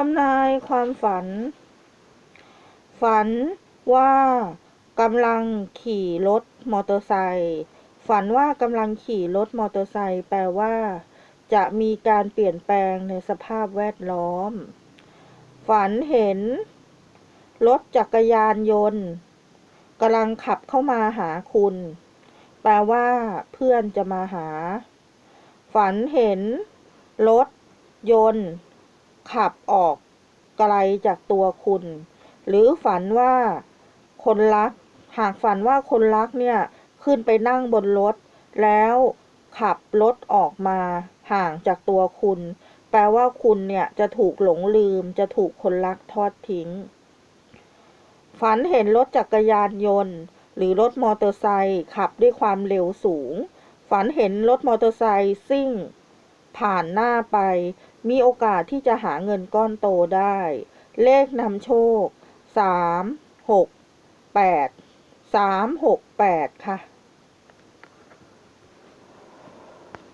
ทำนายความฝัน ฝันว่ากำลังขี่รถมอเตอร์ไซค์ฝันว่ากำลังขี่รถมอเตอร์ไซค์แปลว่า จะมีการเปลี่ยนแปลงในสภาพแวดล้อม ฝันเห็น รถจักรยานยนต์กำลังขับเข้ามาหาคุณ แปลว่าเพื่อนจะมาหา ฝันเห็น รถยนต์ ขับออกไกลจากตัวคุณ หรือฝันว่าคนรัก หากฝันว่าคนรักเนี่ยขึ้นไปนั่งบนรถ แล้วขับรถออกมาห่างจากตัวคุณ แปลว่าคุณเนี่ยจะถูกหลงลืม จะถูกคนรักทอดทิ้ง ฝันเห็นรถจักรยานยนต์ หรือรถมอเตอร์ไซค์ขับด้วยความเร็วสูง ฝันเห็นรถมอเตอร์ไซค์ซิ่ง ผ่านหน้าไป มีโอกาสที่จะหาเงินก้อนโตได้ เลขนำโชคสามหกแปดสามหกแปดค่ะ